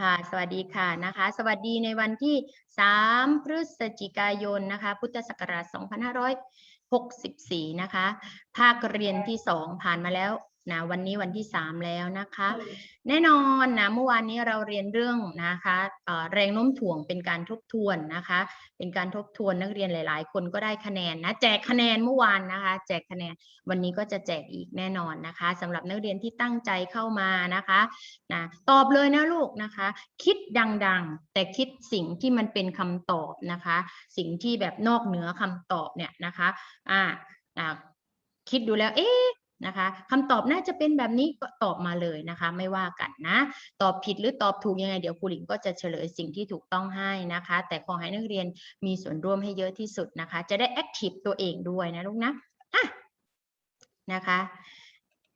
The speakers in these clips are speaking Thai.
ค่ะ สวัสดีค่ะนะคะ สวัสดีในวันที่ 3 พฤศจิกายนนะคะ พุทธศักราช 2564 นะคะ ภาคเรียนที่ 2 ผ่านมาแล้ว นะวันนี้วันที่3แล้วนะคะ แน่นอนนะเมื่อวานนี้เราเรียนเรื่องนะคะเอ่อแรงโน้มถ่วงเป็นการทบทวนนะคะ เป็นการทบทวนนักเรียนหลาย ๆ คนก็ได้คะแนนนะแจกคะแนนเมื่อวานนะคะ แจกคะแนนวันนี้ก็จะแจกอีกแน่นอนนะคะสำหรับนักเรียนที่ตั้งใจเข้ามานะคะนะตอบเลยนะลูกนะคะ คิดดังๆ แต่คิดสิ่งที่มันเป็นคำตอบนะคะ สิ่งที่แบบนอกเหนือคำตอบเนี่ยนะคะอ่าอ่าคิดดูแล้ว เอ๊ะ นะคะคำตอบน่าจะเป็นแบบนี้ก็ตอบมาเลยนะคะ ไม่ว่ากันนะ ตอบผิดหรือตอบถูกยังไงเดี๋ยวครูหลิงก็จะเฉลยสิ่งที่ถูกต้องให้นะคะ แต่ขอให้นักเรียนมีส่วนร่วมให้เยอะที่สุดนะคะ จะได้แอคทีฟตัวเองด้วยนะลูกนะอะนะคะ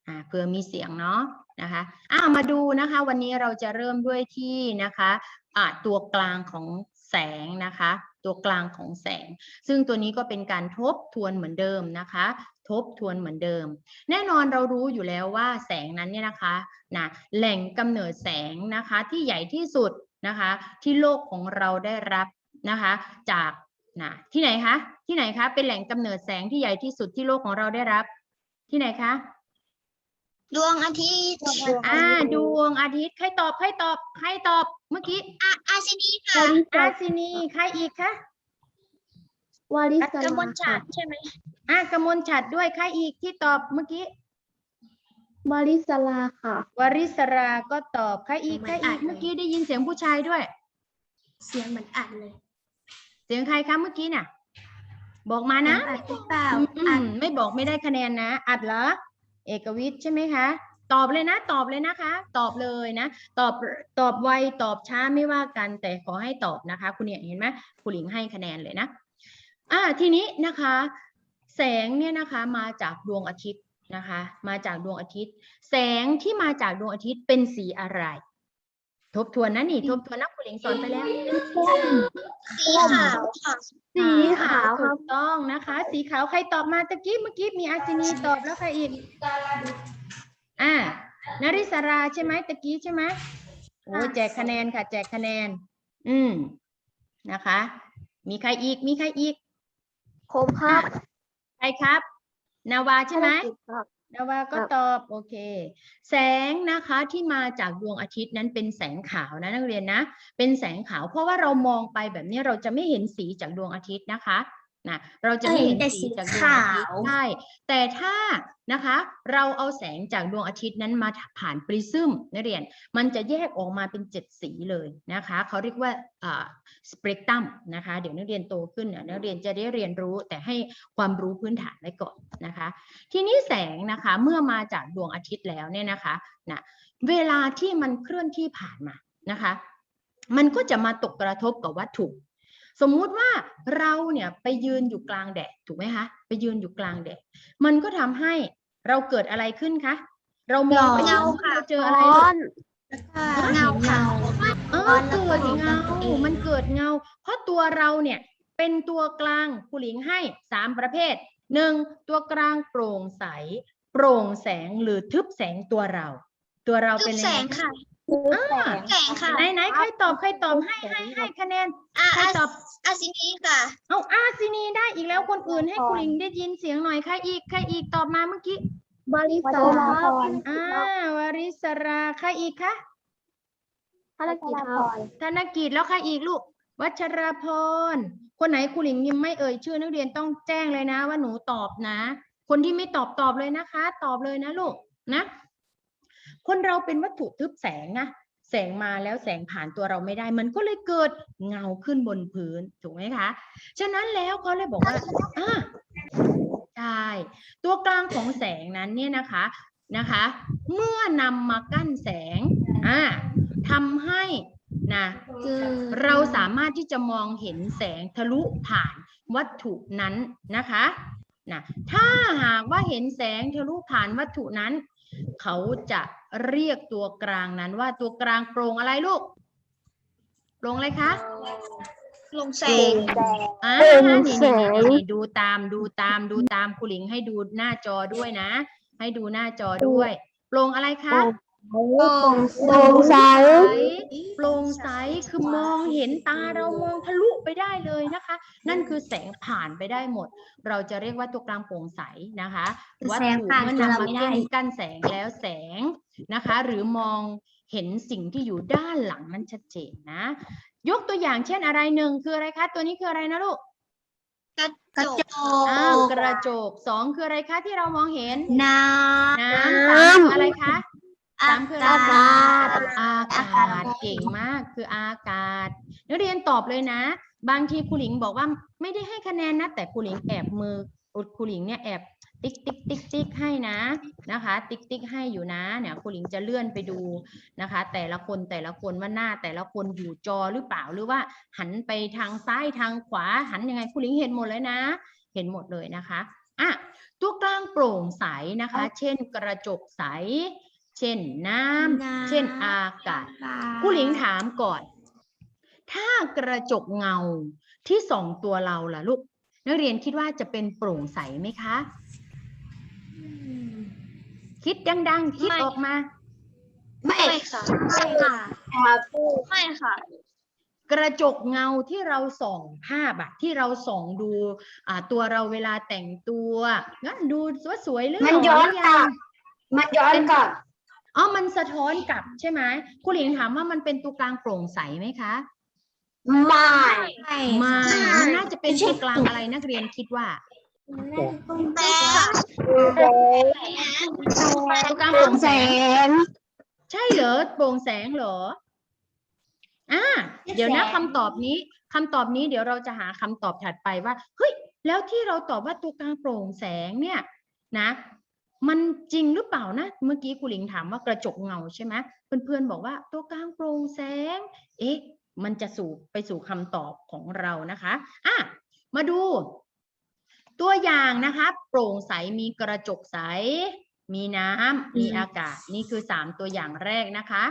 อ่าเพื่อมีเสียงเนาะนะคะอ่ามาดูนะคะ วันนี้เราจะเริ่มด้วยที่นะคะอ่าตัวกลางของแสงนะคะ ตัวกลางของแสง ซึ่งตัวนี้ก็เป็นการทบทวนเหมือนเดิมนะคะ ทบทวนเหมือนเดิม แน่นอนเรารู้อยู่แล้วว่าแสงนั้นเนี่ยนะคะนะแหล่งกำเนิดแสงนะคะที่ใหญ่ที่สุดนะคะที่โลกของเราได้รับนะคะจากนะที่ไหนคะที่ไหนคะเป็นแหล่งกำเนิดแสงที่ใหญ่ที่สุดที่โลกของเราได้รับ ที่ไหนคะดวงอาทิตย์อ่าดวงอาทิตย์ใครตอบใครตอบใครตอบเมื่อกี้อาอาซินีค่ะอาซินีใครอีกคะ วาริสกลามลฉัค่ะดใช่ไหมอ่ากมลฉัดด้วยใครอีกที่ตอบเมื่อกี้วาริสลาค่ะวริศราก็ตอบใครอีกใครอีกเมื่อกี้ได้ยินเสียงผู้ชายด้วย เสียงเหมือนอัดเลย เสียงใครคะเมื่อกี้น่ะ บอกมานะอัดหรือเปล่าอืมอือัดมไม่บอกไม่ได้คะแนนนะ อัดเหรอเอกวิทย์ใช่ไหมคะตอบเลยนะ ตอบเลยนะคะ ตอบเลยนะ ตอบตอบไวตอบช้าไม่ว่ากัน แต่ขอให้ตอบนะคะ คุณเนี่ยเห็นไหมคุณหลิงให้คะแนนเลยนะ อ่าทีนี้นะคะ แสงเนี่ยนะคะมาจากดวงอาทิตย์นะคะ มาจากดวงอาทิตย์ แสงที่มาจากดวงอาทิตย์เป็นสีอะไร ทบทวนนะนี่ ทบทวนนะคุณหลิงสอนไปแล้วสีขาวค่ะสีขาวคถูรับกต้องนะคะ สีขาวใครตอบมาตะกี้เมื่อกี้มีอาซินีตอบแล้วใครอีกอ่านาริสราใช่ไหมตะกี้ใช่ไหมโอ้ยแจกคะแนนค่ะ แจกคะแนน อืมนะคะ มีใครอีกมีใครอีก ผมครับใครครับ นาวาใช่ไหมภารกิจครับ นาวาก็ครับตอบโอเค แสงนะคะที่มาจากดวงอาทิตย์นั้นเป็นแสงขาวนะนักเรียนนะ เป็นแสงขาว เพราะว่าเรามองไปแบบนี้เราจะไม่เห็นสีจากดวงอาทิตย์นะคะ นะเราจะไม่เห็นแต่สีสีจากดวงอาทิตย์ขาวใช่แต่ถ้านะคะ เราเอาแสงจากดวงอาทิตย์นั้นมาผ่านปริซึมนักเรียน มันจะแยกออกมาเป็นเจ็ดสีเลยนะคะเขาเรียกว่าอ่าสเปกตรัมนะคะ เดี๋ยวนักเรียนโตขึ้นเนี่ยนักเรียนจะได้เรียนรู้แต่ให้ความรู้พื้นฐานไว้ก่อนนะคะ ทีนี้แสงนะคะเมื่อมาจากดวงอาทิตย์แล้วเนี่ยนะคะนะเวลาที่มันเคลื่อนที่ผ่านมานะคะ มันก็จะมาตกกระทบกับวัตถุ สมมุติว่าเราเนี่ยไปยืนอยู่กลางแดดถูกไหมคะ ไปยืนอยู่กลางแดดมันก็ทำให้เราเกิดอะไรขึ้นคะเรามองไปเงาค่ะเราเจออะไรลูกเงาขาวเออเกิดเงา มันเกิดเงา เพราะตัวเราเนี่ยเป็นตัวกลางครูหลิงให้สามประเภทหนึ่งตัวกลางโปร่งใส โปร่งแสงหรือทึบแสงตัวเรา ตัวเราทึเป็บนแสยังงไง ค่ะอ่าแสงค่ะไหนไหนใครตอบใครตอบให้ให้ให้คะแนนอาใครอาตอบอาซินีค่ะเอาอาซินีได้อีกแล้วคนอื่นให้ครูหลิงได้ยินเสียงหน่อยใครอีกใครอีกตอบมาเมื่อกี้วาริสลาอ่าวาริสราใครอีกคะภารกิจครับธนกิจแล้วใครอีกลูก วัชรพร คนไหนครูหลิงยังไม่เอ่ยชื่อนักเรียนต้องแจ้งเลยนะ ว่าหนูตอบนะ คนที่ไม่ตอบตอบเลยนะคะ ตอบเลยนะลูกนะ คนเราเป็นวัตถุทึบแสงนะแสงมาแล้วแสงผ่านตัวเราไม่ได้ มันก็เลยเกิดเงาขึ้นบนพื้นถูกไหมคะ ฉะนั้นแล้วเขาเลยบอกว่าอ่าใช่ตัวกลางของแสงนั้นเนี่ยนะคะนะคะ เมื่อนำมากั้นแสงอ่าทำให้นะเราสามารถที่จะมองเห็นแสงทะลุผ่านวัตถุนั้นนะคะนะถ้าหากว่าเห็นแสงทะลุผ่านวัตถุนั้น เขาจะเรียกตัวกลางนั้นว่าตัวกลางโปร่งอะไรลูกโปร่งอะไรคะลงแสงอ่าโปร่งนี่แสนี่งนี่นี่ดูตามดูตามดูตามครูหลิงให้ดูหน้าจอด้วยนะ ให้ดูหน้าจอด้วยโปร่งอะไรคะ โปร่งใส โปร่งใส คือมองเห็นตาเรามองทะลุไปได้เลยนะคะ นั่นคือแสงผ่านไปได้หมด เราจะเรียกว่าตัวกลางโปร่งใสนะคะวัตแสงถุผ่านเมื่อคือเรานำมาไม่ได้กั้นกั้นแสงแล้วแสงนะคะ หรือมองเห็นสิ่งที่อยู่ด้านหลังนั้นชัดเจนนะ ยกตัวอย่างเช่นอะไรหนึ่งคืออะไรคะ ตัวนี้คืออะไรนะลูกกระจกอ้าวกระจกสองคืออะไรคะที่เรามองเห็น น้น้ำสามคืออะไรคะ สามคืออะไรอากาศ อากาศเก่งมากคืออากาศนักเรียนตอบเลยนะ บางทีครูหลิงบอกว่าไม่ได้ให้คะแนนนะ แต่ครูหลิงแอบมืออุดครูหลิงเนี่ยแอบติ๊กติ๊กติ๊กติ๊กให้นะนะคะ ติ๊กติ๊กให้อยู่นะเนี่ยครูหลิงจะเลื่อนไปดูนะคะ แต่ละคนแต่ละคนว่าหน้าแต่ละคนอยู่จอหรือเปล่าหรือว่าหันไปทางซ้ายทางขวาหันยังไงครูหลิงเห็นหมดเลยนะ เห็นหมดเลยนะคะอะตัวกลางโปร่งใสนะคะ เช่นกระจกใส เช่นน้ำ เช่นอากาศำผู้หลิงถามก่อน ถ้ากระจกเงาที่ส่องตัวเราล่ะลูก นักเรียนคิดว่าจะเป็นโปร่งใสไหมคะ คิดดังๆ คิดออกมา ไม่ค่ะ ไม่ค่ะไม่ค่ะ กระจกเงาที่เราส่องภาพอะที่เราส่องดูอ่าตัวเราเวลาแต่งตัวงั้นดูว่าสวยหรือมันหล่ย้อนหรืกลัยับงมันย้อนกลับ อ๋อ มันสะท้อนกลับใช่ไหมครูหลิงถามว่ามันเป็นตัวกลางโปร่งใสไหมคะ ไม่ ไม่มันน่าจะเป็นตัวกลางอะไรนักเรียนคิดว่าแต่ค่ะตัวกลางโปร่งแสงงใช่เหรอ โปร่งแสงเหรอ อ่า เดี๋ยวนะคำตอบนี้คำตอบนี้เดี๋ยวเราจะหาคำตอบถัดไปว่า เฮ้ย แล้วที่เราตอบว่าตัวกลางโปร่งแสงเนี่ยนะ มันจริงหรือเปล่านะ เมื่อกี้ครูหลิงถามว่ากระจกเงาใช่ไหมเพื่อนๆบอกว่าตัวกลางโปร่งแสง เอ๊ะ มันจะสู่ไปสู่คำตอบของเรานะคะอะมาดู ตัวอย่างนะคะ โปร่งใสมีกระจกใส มีน้ำมีอากาศ นี่คือสามตัวอย่างแรกนะคะ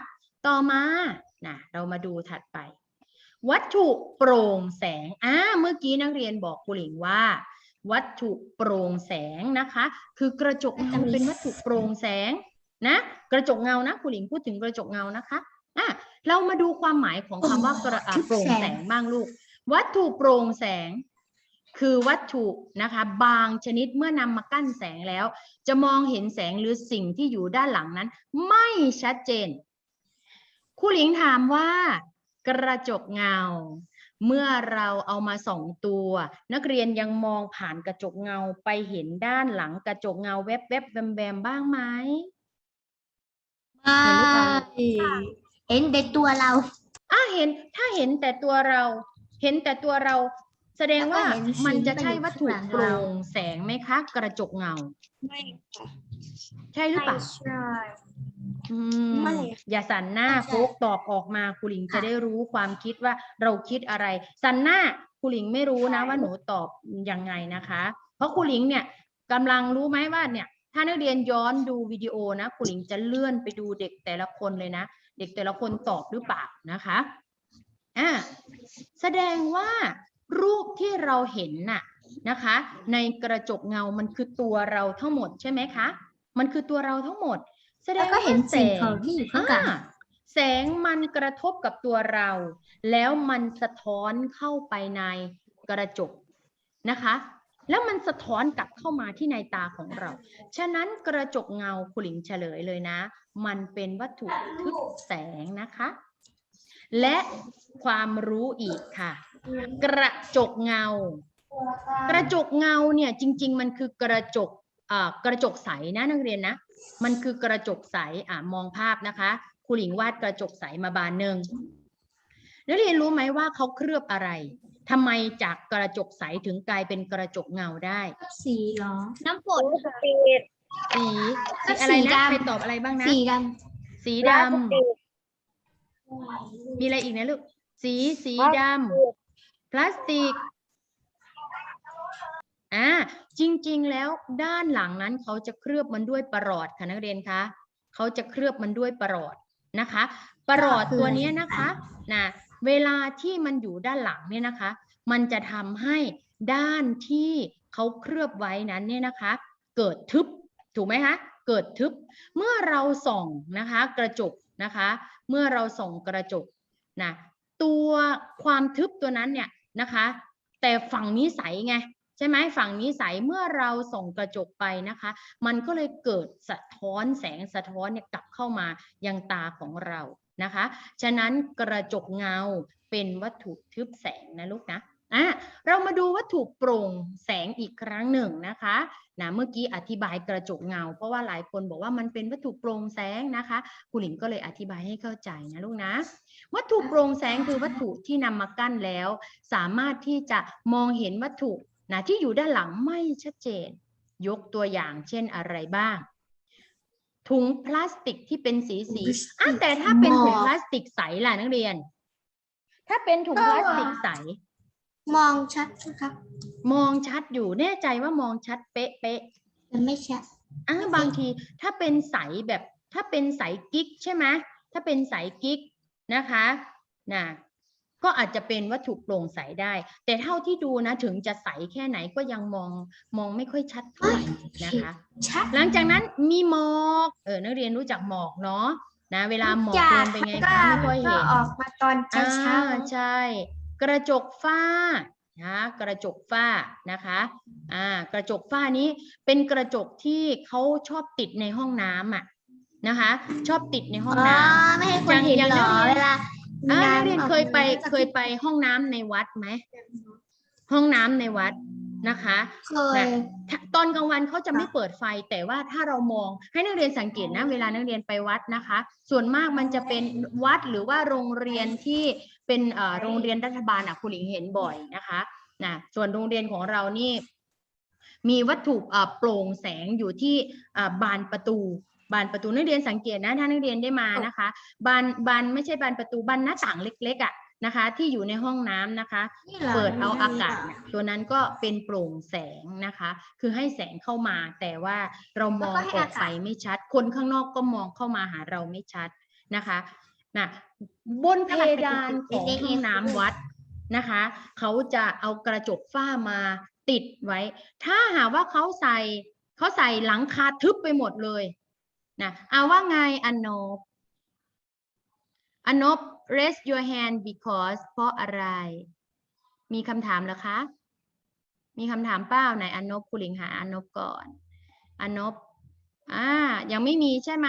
ต่อมานะเรามาดูถัดไป วัตถุโปร่งแสงอ่าเมื่อกี้นักเรียนบอกครูหลิงว่า วัตถุโปร่งแสงนะคะ คือกระจกเงาเป็นวัตถุโปร่งแสงนะ กระจกเงานะครูหลิงพูดถึงกระจกเงานะคะอะเรามาดูความหมายของคำว่ากระโปร่งแสงบ้างลูก วัตถุโปร่งแสง คือวัตถุนะคะ บางชนิดเมื่อนำมากั้นแสงแล้ว จะมองเห็นแสงหรือสิ่งที่อยู่ด้านหลังนั้น ไม่ชัดเจนครูหลิงถามว่า กระจกเงา เมื่อเราเอามาส่องตัว นักเรียนยังมองผ่านกระจกเงาไปเห็นด้านหลังกระจกเงาแวบๆแวมแวมๆบ้างไหมเห็นหรือเปล่าเห็นแต่ตัวเราอะเห็นถ้าเห็นแต่ตัวเรา เห็นแต่ตัวเรา แสดงว่าแล้วก็เห็นสิ่งมันจะที่ใช่อยู่วัตถุข้างหลังโปร่เรางแสงไหมคะ กระจกเงา ไม่ค่ะใช่หรือเปล่าใช่ อืมไม่อย่าสันหน้าไม่ใช่โฟกตอบออกมาครูหลิงจะค่ะได้รู้ความคิดว่าเราคิดอะไร สันหน้าครูหลิงไม่รู้นะว่าหนูตอบยังไงนะคะ เพราะครูหลิงเนี่ยกำลังรู้ไหมว่าเนี่ย ถ้านักเรียนย้อนดูวิดีโอนะครูหลิงจะเลื่อนไปดูเด็กแต่ละคนเลยนะ เด็กแต่ละคนตอบหรือเปล่านะคะอ่าแสดงว่ารูปที่เราเห็นน่ะนะคะ ในกระจกเงามันคือตัวเราทั้งหมดใช่ไหมคะ มันคือตัวเราทั้งหมด แสดแล้วงก็ว่าเห็นแสสิ่งงของที่อยู่ข้างหลัง อ่าแสงมันกระทบกับตัวเรา แล้วมันสะท้อนเข้าไปในกระจกนะคะ แล้วมันสะท้อนกลับเข้ามาที่ในตาของเรา ฉะนั้นกระจกเงาคุหลิงเฉลยเลยนะ มันเป็นวัตถุทึบแสงนะคะ และความรู้อีกค่ะ กระจกเงา กระจกเงาเนี่ยจริง ๆ มันคือกระจกอ่ากระจกใสนะนักเรียนนะ มันคือกระจกใสอะมองภาพนะคะครูหลิงวาดกระจกใสมาบานหนึ่งนักเรียนรู้ไหมว่าเขาเคลือบอะไรทำไมจากกระจกใสถึงกลายเป็นกระจกเงาได้สีเหรอ น้ำฝนค่ะสีสีอะไรสีนะดำใครตอบอะไรบ้างนะสีดสีดำมีอะไรอีกนะลูกสีสีดำพลาสติก อ่าจริงๆแล้วด้านหลังนั้นเขาจะเคลือบมันด้วยประหลอดค่ะนักเรียนคะเขาจะเคลือบมันด้วยประหลอดนะคะประหลอดตัวเนี้ยนะคะนะเวลาที่มันอยู่ด้านหลังเนี่ยนะคะ มันจะทำให้ด้านที่เขาเคลือบไว้นั้นเนี่ยนะคะ เกิดทึบถูกไหมคะเกิดทึบเมื่อเราส่องนะคะกระจกนะคะ เมื่อเราส่องกระจกนะตัวความทึบตัวนั้นเนี่ยนะคะ แต่ฝั่งนี้ใสไง ใช่ไหมฝั่งนี้ใสเมื่อเราส่องกระจกไปนะคะ มันก็เลยเกิดสะท้อนแสงสะท้อนเนี่ยกลับเข้ามายังตาของเรานะคะ ฉะนั้นกระจกเงาเป็นวัตถุทึบแสงนะลูกนะอะเรามาดูวัตถุโปร่งแสงอีกครั้งหนึ่งนะคะนะเมื่อกี้อธิบายกระจกเงา เพราะว่าหลายคนบอกว่ามันเป็นวัตถุโปร่งแสงนะคะครูหลินก็เลยอธิบายให้เข้าใจนะลูกนะ วัตถุโปร่งแสงคือวัตถุที่นำมากั้นแล้ว สามารถที่จะมองเห็นวัตถุ นะที่อยู่ด้านหลังไม่ชัดเจน ยกตัวอย่างเช่นอะไรบ้าง ถุงพลาสติกที่เป็นสีสีอะแต่ถ้าเป็นถุงพลาสติกใสล่ะนักเรียน ถ้าเป็นถุงพลาสติกใส มองชัดนะครับ มองชัดอยู่แน่ใจว่ามองชัดเป๊ะเป๊ะแต่ไม่ชัดอะบางทีถ้าเป็นใสแบบถ้าเป็นใสกิ๊กใช่ไหมถ้าเป็นใสกิ๊กนะคะนะ ก็อาจจะเป็นวัตถุโปร่งใสได้ แต่เท่าที่ดูนะถึงจะใสแค่ไหนก็ยังมองมองไม่ค่อยชัดเท่าไหร่นะคะ ชัดหลังจากนั้นมีหมอกเออนักเรียนรู้จักหมอกเนาะนะเวลาหมอกลงเป็นไงคะไม่ค่อยเห็นออกมาตอนเช้าเช้าอ่าใช่ กระจกฝ้านะกระจกฝ้านะคะอ่ากระจกฝ้านี้เป็นกระจกที่เขาชอบติดในห้องน้ำอะนะคะ ชอบติดในห้องอ๋อน้ำไม่ให้คนเห็นอย่างเหรออย่างนักเรียนเวลา อ่านักำเรียนออกเคยไปมาเคยไปห้องน้ำในวัดไหม ห้องน้ำในวัดนะคะเคยถ้าตอนกลางวันเขาจะไม่เปิดไฟ แต่ว่าถ้าเรามองให้นักเรียนสังเกตนะ เวลานักเรียนไปวัดนะคะ ส่วนมากมันจะเป็นวัดหรือว่าโรงเรียนที่เป็นเอ่อโรงเรียนรัฐบาลอะคุณหลิงเห็นบ่อยนะคะนะส่วนโรงเรียนของเรานี่ มีวัตถุเอ่อโปร่งแสงอยู่ที่อ่าบานประตู บานประตูนักเรียนสังเกตนะถ้านักเรียนได้มานะคะ บานบานไม่ใช่บานประตูบานหน้าต่างเล็กๆอะนะคะ ที่อยู่ในห้องน้ำนะคะนี่หรอเปิดเอาอากาศเนี่ยตัวนั้นก็เป็นโปร่งแสงนะคะ คือให้แสงเข้ามาแต่ว่าเรามองออกไปไม่ชัด คนข้างนอกก็มองเข้ามาหาเราไม่ชัดนะคะนะบนเพดานของห้องน้ำวัดนะคะ เขาจะเอากระจกฝ้ามาติดไว้ ถ้าหากว่าเขาใส่เขาใส่หลังคาทึบไปหมดเลย นะเอาว่าไงอนนบอนนบ raise your hand because เพราะอะไร มีคำถามหรอคะ มีคำถามเปล่าไหนอนบคุณหลิงหาอนบก่อนอนบอ่ายังไม่มีใช่ไหม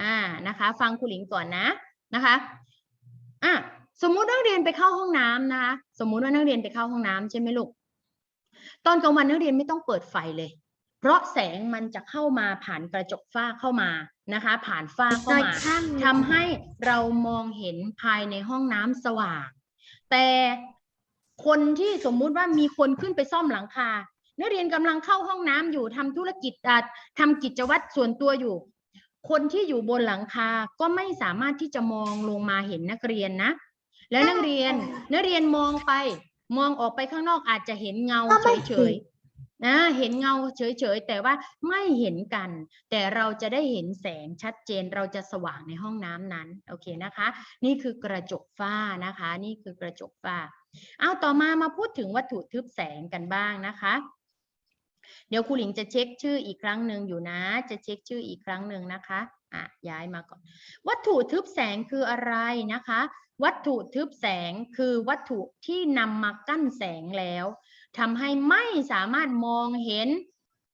อ่านะคะ ฟังคุณหลิงก่อนนะนะคะอะสมมุตินักเรียนไปเข้าห้องน้ำนะคะ สมมุติว่านักเรียนไปเข้าห้องน้ำใช่ไหมลูก ตอนกลางวันนักเรียนไม่ต้องเปิดไฟเลย เพราะแสงมันจะเข้ามาผ่านกระจกฝ้าเข้ามานะคะ ผ่านฝ้าเข้ามาข้างทำให้เรามองเห็นภายในห้องน้ำสว่าง แต่คนที่สมมุติว่ามีคนขึ้นไปซ่อมหลังคา นักเรียนกำลังเข้าห้องน้ำอยู่ทำธุรกิจอะทำกิจวัตรส่วนตัวอยู่ คนที่อยู่บนหลังคาก็ไม่สามารถที่จะมองลงมาเห็นนักเรียนนะ แล้วนักเรียนนักเรียนมองไป มองออกไปข้างนอกอาจจะเห็นเงาเฉยๆ นะเห็นเงาเฉยๆแต่ว่าไม่เห็นกัน แต่เราจะได้เห็นแสงชัดเจนเราจะสว่างในห้องน้ำนั้นโอเคนะคะ นี่คือกระจกฝ้านะคะ นี่คือกระจกฝ้า เอาต่อมามาพูดถึงวัตถุทึบแสงกันบ้างนะคะเดี๋ยวครูหลิงจะเช็คชื่ออีกครั้งหนึ่งอยู่นะ จะเช็คชื่ออีกครั้งหนึ่งนะคะ อะ ย้ายมาก่อน วัตถุทึบแสงคืออะไรนะคะ วัตถุทึบแสงคือวัตถุที่นำมากั้นแสงแล้ว ทำให้ไม่สามารถมองเห็น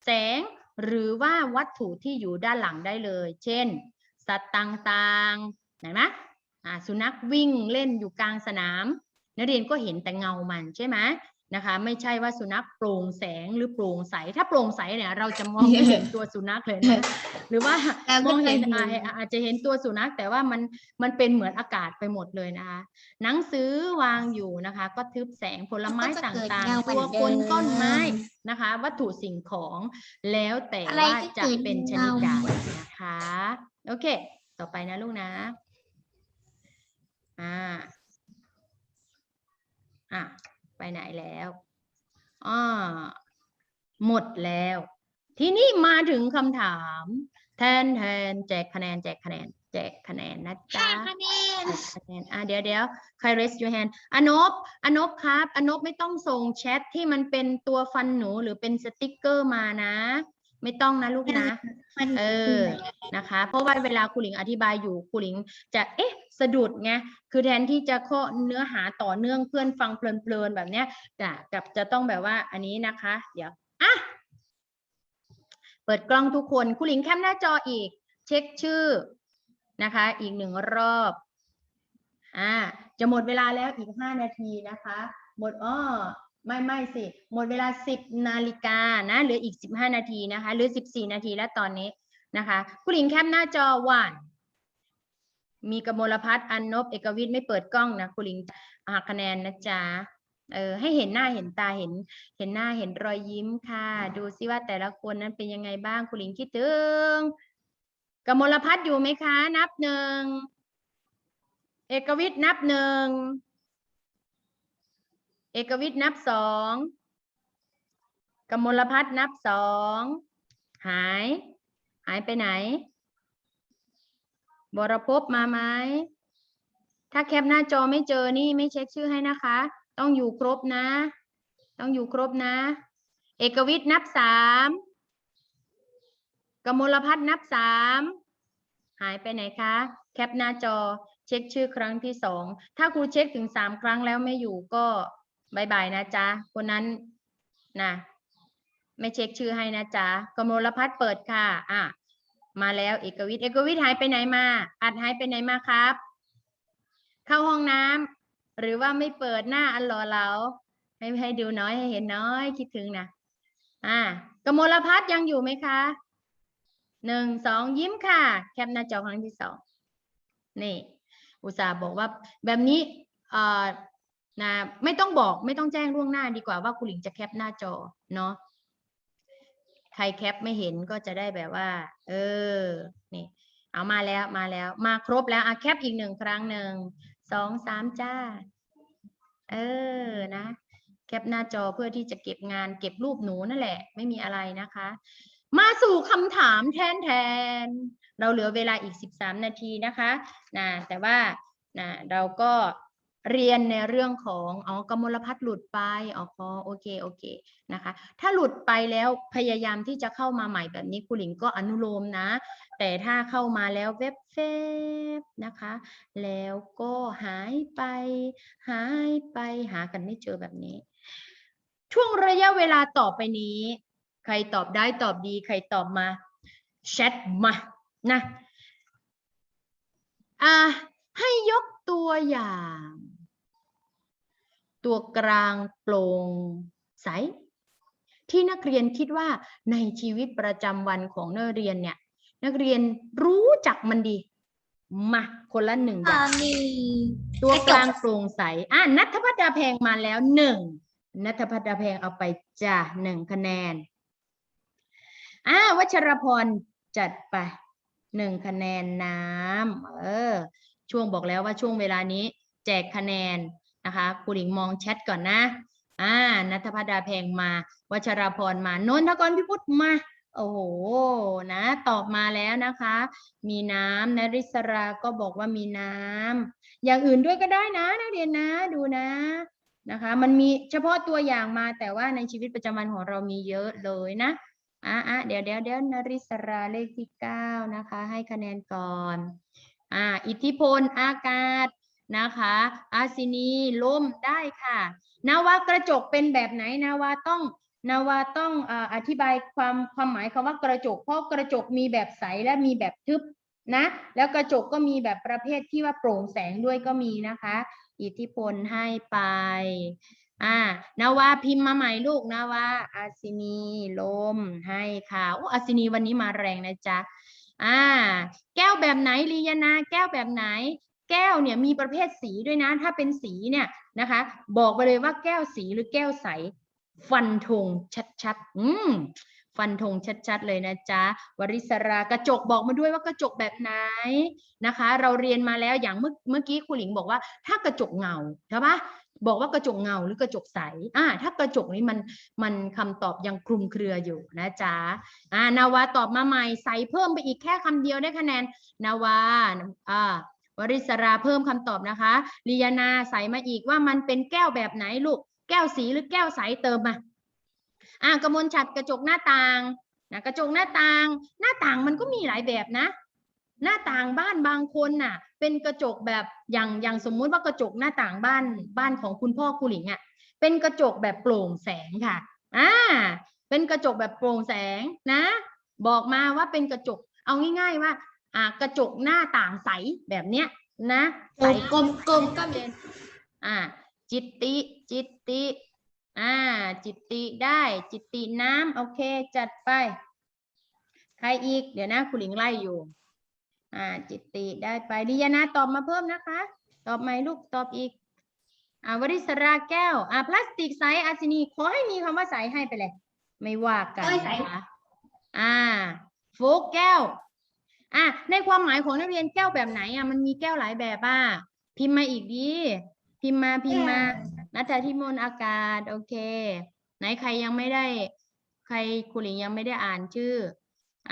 แสงหรือว่าวัตถุที่อยู่ด้านหลังได้เลย เช่น สัตว์ต่างๆเห็นไหมอ่าสุนัขวิ่งเล่นอยู่กลางสนาม นักเรียนก็เห็นแต่เงามันใช่ไหม นะคะไม่ใช่ว่าสุนัขโปร่งแสงหรือโปร่งใส ถ้าโปร่งใสเนี่ยเราจะมองไม่เห็นตัวสุนัขเลยนะหรือว่าแล้วมก็องเห็นเคยเห็นอาจอาจจะเห็นตัวสุนัขแต่ว่ามันมันเป็นเหมือนอากาศไปหมดเลยนะคะหนังสือวางอยู่นะคะ ก็ทึบแสงผลไม้ก็จะตเกิด่างเงาๆตัวเหมือนเดิมคนต้นไม้นะคะ วัตถุสิ่งของแล้วแต่อะไรว่าที่จะเกิดเป็นชเงานิดใดนะคะโอเค ต่อไปนะลูกนะอ่าอะไป ไหนแล้วอ่าหมดแล้ว ทีนี้มาถึงคำถาม แทนแทนแจกคะแนนแจกคะแนนแจกคะแนนนะจ๊ะคะแนนแจกคะแนนอะเดี๋ยวเดี๋ยวใคร raise your hand อนบอนบครับอนบไม่ต้องส่งแชทที่มันเป็นตัวฟันหนูหรือเป็นสติกเกอร์มานะ ไม่ต้องนะลูกนะมันเออนะคะ เพราะว่าเวลาครูหลิงอธิบายอยู่ครูหลิงจะเอ๊ะ สะดุดไงคือแทนที่จะข้อเนื้อหาต่อเนื่องเพื่อนฟังเพลินๆแบบเนี้ยจะกับจะต้องแบบว่าอันนี้นะคะ เดี๋ยวอะเปิดกล้องทุกคนครูหลิงแคปหน้าจออีก เช็คชื่อนะคะ อีกหนึ่งรอบอ่าจะหมดเวลาแล้วอีกห้านาทีนะคะ หมดอ้อไม่ไม่สิ หมดเวลาสิบนาฬิกานะเหลืออีกสิบห้านาทีนะคะหลือสิบสี่นาทีแล้วตอนนี้นะคะผู้หญิงแคปหน้าจอวัน มีกมลพัฒน์อันนบเอกวิทย์ไม่เปิดกล้องนะคุณหญิงหักคะแนนนะจ๊ะเออให้เห็นหน้าเห็นตาเห็น เห็นหน้าเห็นรอยยิ้มค่ะ ดูซิว่าแต่ละคนนั้นเป็นยังไงบ้างคุณหญิงคิดถึงกมลพัฒน์อยู่ไหมคะ นับหนึ่งเอกวิทย์นับหนึ่งเอกวิทย์นับสองกมลพัฒน์นับสองหาย หายไปไหน บรภพมาไหมถ้าแคปหน้าจอไม่เจอนี่ไม่เช็คชื่อให้นะคะ ต้องอยู่ครบนะ ต้องอยู่ครบนะ เอกวิทย์นับสามกมลพัฒน์นับสามหายไปไหนคะ แคปหน้าจอเช็คชื่อครั้งที่สองถ้าครูเช็คถึงสามครั้งแล้วไม่อยู่ก็บายบายนะจ๊ะคนนั้นนะไม่เช็คชื่อให้นะจ๊ะกมลพัฒน์เปิดค่ะ อะ มาแล้วเอกวิทย์เอกวิทย์หายไปไหนมาอัดหายไปไหนมาครับ เข้าห้องน้ำหรือว่าไม่เปิดหน้าอันหล่อเหลาให้ให้ดูน้อยให้เห็นน้อยคิดถึงนะอ่ากมลพัฒยังอยู่ไหมคะหนึ่งสองยิ้มค่ะ แคปหน้าจอครั้งที่สองนี่อุตส่าห์บอกว่าแบบนี้เอ่อนะไม่ต้องบอกไม่ต้องแจ้งล่วงหน้าดีกว่าว่าคุณหลิงจะแคปหน้าจอเนาะ ใครแคปไม่เห็นก็จะได้แบบว่า เออ นี่ เอามาแล้วมาแล้ว มาครบแล้วอะแคปอีกหนึ่งครั้งหนึ่งสองสามจ้า เออนะ แคปหน้าจอเพื่อที่จะเก็บงานเก็บรูปหนูนั่นแหละ ไม่มีอะไรนะคะ มาสู่คำถามแทนแทน เราเหลือเวลาอีก 13 นาทีนะคะนะแต่ว่านะเราก็ เรียนในเรื่องของอ๋อกมลพัฒน์หลุดไปอ๋อพอโอเคโอเคนะคะ ถ้าหลุดไปแล้วพยายามที่จะเข้ามาใหม่แบบนี้ครูหลิงก็อนุโลมนะ แต่ถ้าเข้ามาแล้วเว็บเฟบนะคะ แล้วก็หายไป หายไปหากันไม่เจอแบบนี้ ช่วงระยะเวลาต่อไปนี้ ใครตอบได้ตอบดีใครตอบมาแชทมานะอ่าให้ยกตัวอย่าง ตัวกลางโปร่งใส ที่นักเรียนคิดว่าในชีวิตประจำวันของนักเรียนเนี่ย นักเรียนรู้จักมันดี มาคนละหนึ่งอย่างมีตัวกลางโปร่งใสอะนัทพัฒดาแพงมาแล้วหนึ่งนัทพัฒดาแพงเอาไปจ้ะหนึ่งคะแนนอ่าวัชรพรจัดไปหนึ่งคะแนนน้ำเออ ช่วงบอกแล้วว่าช่วงเวลานี้ แจกคะแนน นะคะครูหลิงมองแชทก่อนนะอ่านัทพัฒดาแพงมาวัชรพรมานนทกรพิพุทธมาโอ้โหนะ ตอบมาแล้วนะคะ มีน้ำนริศราก็บอกว่ามีน้ำอย่างอื่นด้วยก็ได้นะนักเรียนนะดูนะนะคะ มันมีเฉพาะตัวอย่างมาแต่ว่าในชีวิตประจำวันของเรามีเยอะเลยนะอะอะเดี๋ยวเดี๋ยวเดี๋ยวนริศราเลขที่เก้านะคะ ให้คะแนนก่อน อ่า อิทธิพลอากาศ นะคะอาซินีลมได้ค่ะ นาวากระจกเป็นแบบไหนนาวาต้องนาวาต้องออธิบายความความหมายคำว่ากระจก เพราะกระจกมีแบบใสและมีแบบทึบนะแล้วกระจกก็มีแบบประเภทที่ว่าโปร่งแสงด้วยก็มีนะคะ อิทธิพลให้ไปอ่านาวาพิมพ์มาใหม่ลูกนาวาอาซินีลมให้ค่ะโอ้อาซินีวันนี้มาแรงนะจ๊ะอ่า แก้วแบบไหนลียานา แก้วแบบไหน แก้วเนี่ยมีประเภทสีด้วยนะ ถ้าเป็นสีเนี่ยนะคะ บอกไปเลยว่าแก้วสีหรือแก้วใส ฟันธงชัดๆ อืมฟันธงชัดๆเลยนะจ๊ะวริศรากระจกบอกมาด้วยว่ากระจกแบบไหนนะคะ เราเรียนมาแล้วอย่างเมื่อเมื่อกี้ครูหลิงบอกว่า ถ้ากระจกเงาใช่ปะบอกว่ากระจกเงาหรือกระจกใสอ่าถ้ากระจกนี้มันมันคำตอบยังคลุมเครืออยู่นะจ๊ะอ่านาวาตอบมาใหม่ใสเพิ่มไปอีกแค่คำเดียวได้คะแนนนาวาอ่า วริศราเพิ่มคำตอบนะคะลียานาใส่มาอีกว่ามันเป็นแก้วแบบไหนลูก แก้วสีหรือแก้วใสเติมมาอ่ากระมวลฉัดกระจกหน้าต่างนะกระจกหน้าต่าง หน้าต่างมันก็มีหลายแบบนะ หน้าต่างบ้านบางคนน่ะ เป็นกระจกแบบอย่างอย่างสมมุติว่ากระจกหน้าต่างบ้านบ้านของคุณพ่อคุณหลิงอะเป็นกระจกแบบโปร่งแสงค่ะอ่าเป็นกระจกแบบโปร่งแสงนะ บอกมาว่าเป็นกระจกเอาง่าย ๆ ว่า อ่ากระจกหน้าต่างใสแบบเนี้ยนะใสกลมกลมๆก็มีอ่าจิตติ จิตติอ่าจิตติได้ จิตติน้ำโอเค จัดไป ใครอีกเดี๋ยวนะคุณหลิงไล่อยู่ อ่า จิตติได้ไปดิยานาตอบมาเพิ่มนะคะ ตอบไหมลูกตอบอีกอ่าวริศราแก้วอ่าพลาสติกใสอาซินีขอให้มีคำว่าใสให้ไปเลย ไม่ว่ากันโอ้ยใสนะคะอ่าโฟกแก้ว อะในความหมายของนักเรียนแก้วแบบไหนอะมันมีแก้วหลายแบบอะพิมพ์มาอีกดี พิมพ์มาพิมพ์มานัทธิมนอากาศ โอเค ไหนใครยังไม่ได้ ใครคุณหลิงยังไม่ได้อ่านชื่อ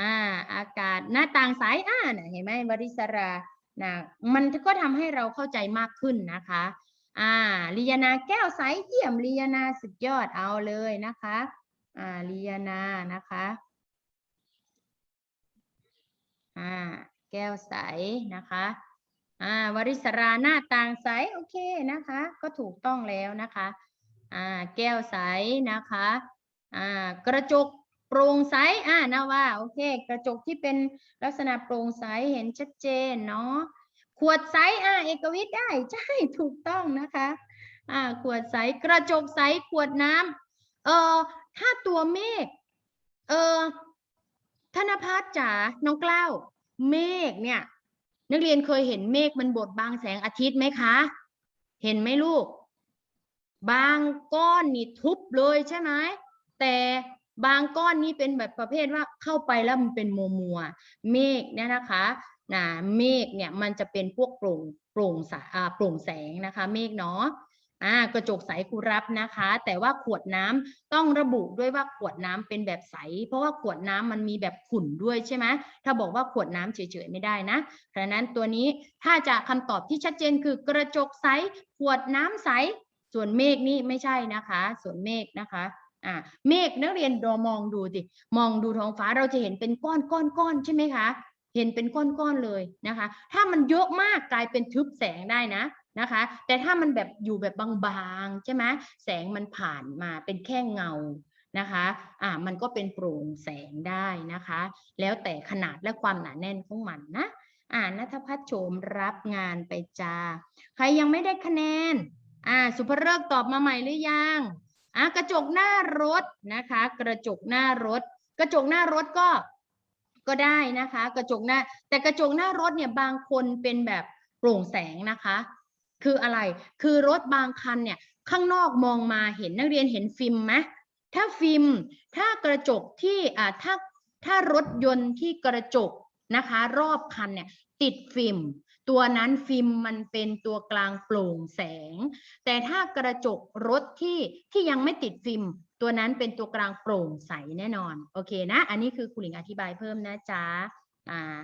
อ่า อากาศหน้าต่างสายอ่านเห็นไหมบริสรานะมันก็ทำให้เราเข้าใจมากขึ้นนะคะ อ่าลียนาแก้วใสเยี่ยมลียนาสุดยอดเอาเลยนะคะ อ่าลียนานะคะ อ่าแก้วใสนะคะอ่าวริศราหน้าต่างใสโอเคนะคะ ก็ถูกต้องแล้วนะคะอ่าแก้วใสนะคะอ่ากระจกโปร่งใสอ่านะว่าโอเค กระจกที่เป็นลักษณะโปร่งใสเห็นชัดเจนเนาะขวดใสอ่าเอกวิทย์ได้ใช่ถูกต้องนะคะอ่าขวดใสกระจกใสขวดน้ำเอ่อถ้าตัวเมฆเออ ธนพัฒน์จ๋าน้องกล้าวเมฆเนี่ย นักเรียนเคยเห็นเมฆมันบดบังแสงอาทิตย์ไหมคะ เห็นไหมลูก บางก้อนนี่ทุบเลยใช่ไหมแต่บางก้อนนี่เป็นแบบประเภทว่าเข้าไปแล้วมันเป็นมัวมัวเมฆเนี่ยนะคะนะเมฆเนี่ยมันจะเป็นพวกโปร่งโปร่งสาโปร่งแสงนะคะ เมฆเนาะ อ่ากระจกใสครูรับนะคะ แต่ว่าขวดน้ำต้องระบุด้วยว่าขวดน้ำเป็นแบบใส เพราะว่าขวดน้ำมันมีแบบขุ่นด้วยใช่ไหมถ้าบอกว่าขวดน้ำเฉยๆไม่ได้นะเพราะนั้นตัวนี้ถ้าจะคำตอบที่ชัดเจนคือกระจกใสขวดน้ำใส ส่วนเมฆนี่ไม่ใช่นะคะ ส่วนเมฆนะคะอ่าเมฆนักเรียนดอมองดูดิมองดูท้องฟ้าเราจะเห็นเป็นก้อนก้อนก้อนใช่ไหมคะเห็นเป็นก้อนๆเลยนะคะ ถ้ามันเยอะมากกลายเป็นทึบแสงได้นะ นะคะ แต่ถ้ามันแบบอยู่แบบบางๆใช่ไหมแสงมันผ่านมาเป็นแค่เงานะคะอ่ามันก็เป็นโปร่งแสงได้นะคะ แล้วแต่ขนาดและความหนาแน่นของมันนะอ่านัทพัฒน์โฉมรับงานไปจ้าใครยังไม่ได้คะแนนอ่าสุภเริกตอบมาใหม่หรือยังอะกระจกหน้ารถนะคะ กระจกหน้ารถ กระจกหน้ารถก็ก็ได้นะคะ กระจกหน้า แต่กระจกหน้ารถเนี่ยบางคนเป็นแบบโปร่งแสงนะคะ คืออะไร คือรถบางคันเนี่ยข้างนอกมองมาเห็นนักเรียนเห็นฟิล์มไหมถ้าฟิล์ม ถ้ากระจกที่อ่าถ้าถ้ารถยนต์ที่กระจกนะคะ รอบคันเนี่ยติดฟิล์มตัวนั้นฟิล์มมันเป็นตัวกลางโปร่งแสง แต่ถ้ากระจกรถที่ที่ยังไม่ติดฟิล์มตัวนั้นเป็นตัวกลางโปร่งใสแน่นอนโอเคนะ อันนี้คือคุณหลิงอธิบายเพิ่มนะจ๊ะอ่า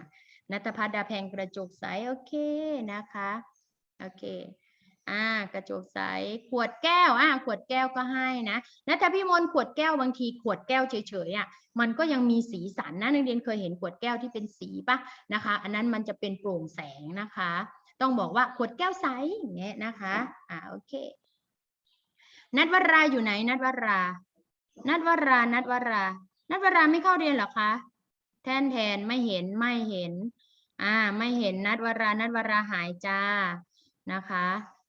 นัทพัฒดาแพงกระจกใสโอเคนะคะ โอเคอ่ากระจกใสขวดแก้วอ่าขวดแก้วก็ให้นะนัทพี่มนขวดแก้วบางทีขวดแก้วเฉยๆอะมันก็ยังมีสีสันนะนักเรียนเคยเห็นขวดแก้วที่เป็นสีปะนะคะ อันนั้นมันจะเป็นโปร่งแสงนะคะ ต้องบอกว่าขวดแก้วใสอย่างเงี้ยนะคะอ่าโอเค นัดวราอยู่ไหน นัดวรา นัดวรา นัดวรา นัดวราไม่เข้าเรียนหรอคะแทนแทนไม่เห็นไม่เห็น อ่า ไม่เห็นนัดวรา นัดวราหายจ้า นะคะ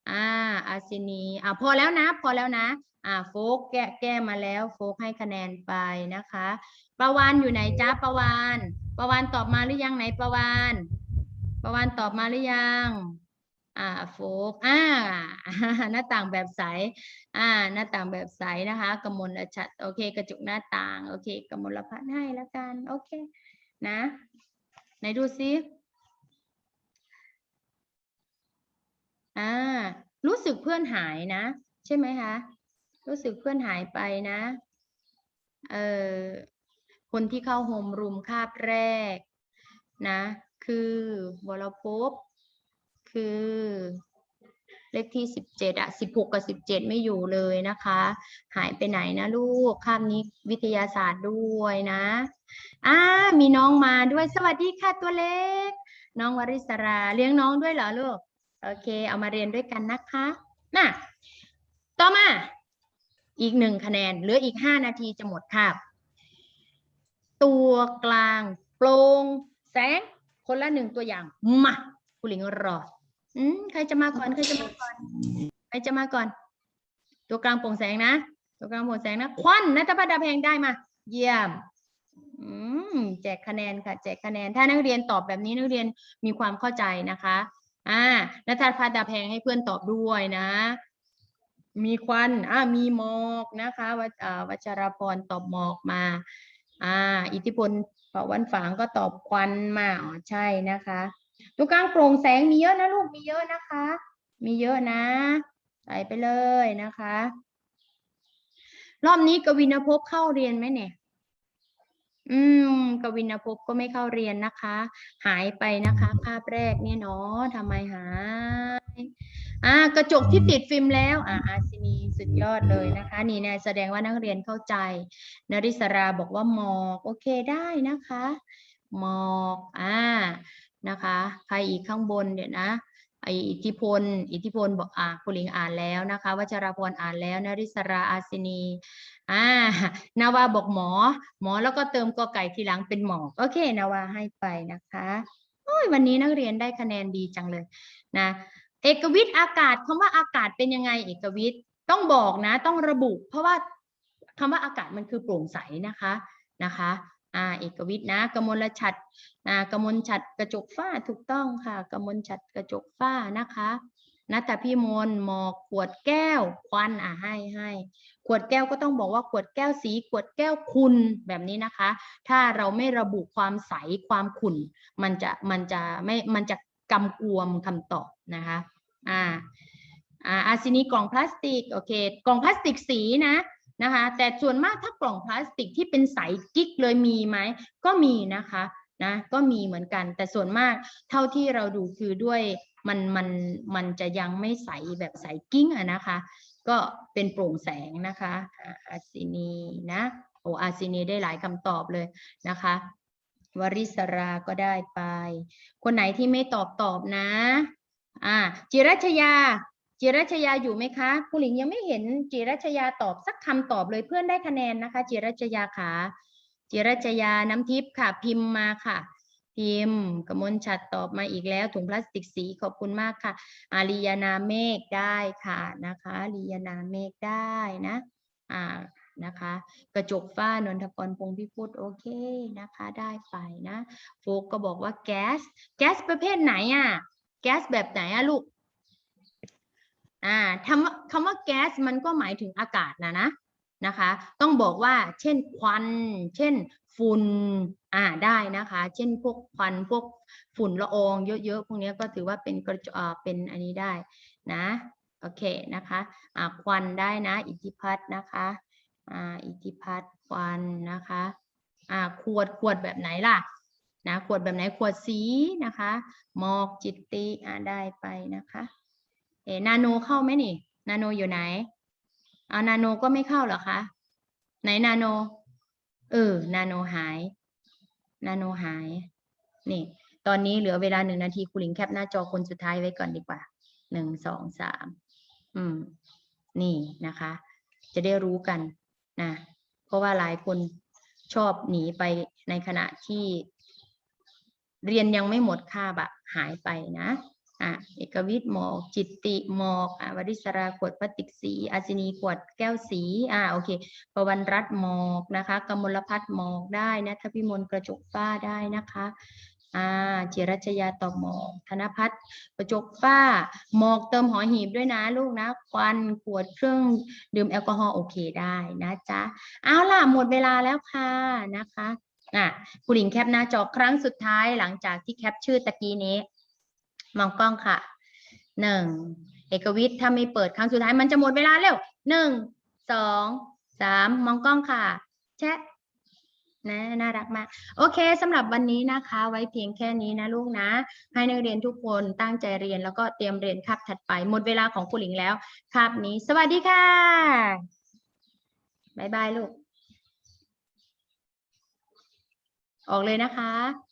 อ่าอาซินีอ่าพอแล้วนะ พอแล้วนะอ่าโฟกแก้แก้มาแล้วโฟกให้คะแนนไปนะคะประวานอยู่ไหนจ้าประวานประวานตอบมาหรือยังไหนประวานประวานตอบมาหรือยังอ่าโฟกอ่าหน้าต่างแบบใสอ่าหน้าต่างแบบใสนะคะกมลชัดโอเค กระจุกหน้าต่าง โอเคกมลพัฒน์ให้แล้วกัน โอเค นะ ไหนดูซิ อ่า รู้สึกเพื่อนหายนะ ใช่ไหมคะ รู้สึกเพื่อนหายไปนะ เออคนที่เข้าโฮมรูมคาบแรกนะ คือวรภพคือเลขที่สิบเจ็ดอะสิบหกกับสิบเจ็ดไม่อยู่เลยนะคะ หายไปไหนนะลูกคาบนี้วิทยาศาสตร์ด้วยนะอ่ามีน้องมาด้วยสวัสดีค่ะตัวเล็ก น้องวริศราเลี้ยงน้องด้วยเหรอลูก โอเค เอามาเรียนด้วยกันนะคะน่ะต่อมา อีกหนึ่งคะแนน เหลืออีกห้านาทีจะหมดคาบตัวกลางโปร่งแสง คนละหนึ่งตัวอย่าง มาคุณหลิงรออืมใครจะมาก่อน ใครจะมาก่อน ใครจะมาก่อน ตัวกลางโปร่งแสงนะ ตัวกลางโปร่งแสงนะ ควันนัตพัฒน์ดาแพงได้มา เยี่ยม อืม แจกคะแนนค่ะ แจกคะแนน ถ้านักเรียนตอบแบบนี้นักเรียนมีความเข้าใจนะคะ อ่านัทพัฒน์ดาแพงให้เพื่อนตอบด้วยนะ มีควันอ่ามีหมอกนะคะวัชวัชรพรตอบหมอกมาอ่าอิทธิพลเผ่าวันฝางก็ตอบควันมาอ๋อใช่นะคะตัวกลางโปร่งแสงมีเยอะนะลูกมีเยอะนะคะ มีเยอะนะ ใส่ไปเลยนะคะ รอบนี้กวินภพเข้าเรียนไหมเนี่ย อืม กวินภพก็ไม่เข้าเรียนนะคะ หายไปนะคะ ภาพแรกเนี่ยเนาะทำไมหาย อ่ากระจกที่ติดฟิล์มแล้ว อ่าอาซินีสุดยอดเลยนะคะ นี่เนี่ยแสดงว่านักเรียนเข้าใจ นริศราบอกว่าหมอกโอเคได้นะคะ หมอก อ่านะคะ ใครอีกข้างบนเดี๋ยวนะไออิทธิพล อิทธิพลบอกอ่าคุณหลิงอ่านแล้วนะคะวัชรพรอ่านแล้วนริศราอาซินีอ่านาวาบอกหมอ หมอแล้วก็เติมกอไก่ทีหลังเป็นหมอโอเคนาวาให้ไปนะคะโอ้ยวันนี้นักเรียนได้คะแนนดีจังเลยนะเอกวิทย์อากาศคำว่าอากาศเป็นยังไงเอกวิทย์ต้องบอกนะต้องระบุ เพราะว่าคำว่าอากาศมันคือโปร่งใสนะคะนะคะ อ่าเอกวิทย์นะกมลชัดอ่ากมลชัดกระจกฝ้าถูกต้องค่ะกมลชัดกระจกฝ้านะคะนัตพี่มนหมอกขวดแก้วควันอะให้ให้ขวดแก้วก็ต้องบอกว่าขวดแก้วสีขวดแก้วขุ่นแบบนี้นะคะ ถ้าเราไม่ระบุความใสความขุ่น มันจะมันจะไม่มันจะกำกวมคำตอบนะคะอ่าอ่าอาซินีกล่องพลาสติกโอเคกล่องพลาสติกสีนะ นะคะแต่ส่วนมากถ้ากล่องพลาสติกที่เป็นใสกิ๊กเลยมีไหมก็มีนะคะนะก็มีเหมือนกัน แต่ส่วนมากเท่าที่เราดูคือด้วยมันมันมันจะยังไม่ใสแบบใสกิ้งอะนะคะ ก็เป็นโปร่งแสงนะคะอาซินีนะโออาซินีได้หลายคำตอบเลยนะคะวริศราก็ได้ไป คนไหนที่ไม่ตอบตอบนะ อ่า จิรัชยา จิรัชยาอยู่ไหมคะครูหลิงยังไม่เห็นจิรัชยาตอบสักคำตอบเลยเพื่อนได้คะแนนนะคะ จิรัชยาขาจิรัชยาน้ำทิพย์ค่ะ พิมพ์มาค่ะ พิมพ์กมลชัดตอบมาอีกแล้ว ถุงพลาสติกสีขอบคุณมากค่ะ อาลียานาเมฆได้ค่ะนะคะลียานาเมฆได้นะอ่านะคะ กระจกฝ้านนทพรพงษ์พิพุทธโอเคนะคะได้ไปนะ โฟกก็บอกว่าแก๊สแก๊สประเภทไหนอะแก๊สแบบไหนอะลูก อ่าคำว่าคำว่าแก๊สมันก็หมายถึงอากาศนะนะนะคะ ต้องบอกว่าเช่นควัน เช่นฝุ่นอ่าได้นะคะ เช่นพวกควันพวกฝุ่นละอองเยอะๆพวกนี้ก็ถือว่าเป็นกระจอ่าเป็นอันนี้ได้นะโอเคนะคะอ่าควันได้นะ อิทธิพัฒน์นะคะอ่าอิทธิพัฒน์ควันนะคะอ่าขวดขวดแบบไหนล่ะนะขวดแบบไหนขวดสีนะคะหมอกจิตติอ่าได้ไปนะคะ เอนาโนเข้าไหมนี่ นาโนอยู่ไหน เอานาโนก็ไม่เข้าหรอคะ ไหนนาโน เออ นาโนหาย นาโนหาย นี่ ตอนนี้เหลือเวลาหนึ่งนาทีครูหลิงแคปหน้าจอคนสุดท้ายไว้ก่อนดีกว่า หนึ่ง สอง สาม อืม นี่นะคะ จะได้รู้กันนะ เพราะว่าหลายคนชอบหนีไปในขณะที่ เรียนยังไม่หมดคาบอะหายไปนะ อะเอกวิทย์หมอก จิตติหมอกอะวริศราขวดพลาสติกสีอาซินีขวดแก้วสีอ่าโอเคประวันรัตหมอกนะคะกมลพัฒน์หมอกได้นะทพิมลกระจกฟ้าได้นะคะอ่าจิรัชยาตอบหมอก ธนพัฒน์กระจกฟ้า หมอกเติมหอหีบด้วยนะลูกนะ ควันขวดเครื่องดื่มแอลกอฮอล์โอเคได้นะจ๊ะ เอาล่ะ หมดเวลาแล้วค่ะนะคะอะคุณหญิงแคปหน้าจอครั้งสุดท้ายหลังจากที่แคปชื่อตะกี้นี้ มองกล้องค่ะหนึ่งเอกวิทย์ถ้าไม่เปิดครั้งสุดท้ายมันจะหมดเวลาเร็วหนึ่งสองสามมองกล้องค่ะ แชะนะน่ารักมาก โอเคสำหรับวันนี้นะคะ ไว้เพียงแค่นี้นะลูกนะ ให้นักเรียนทุกคนตั้งใจเรียนแล้วก็เตรียมเรียนคาบถัดไป หมดเวลาของคุณหลิงแล้วคาบนี้ สวัสดีค่ะบ๊ายบายลูก ออกเลยนะคะ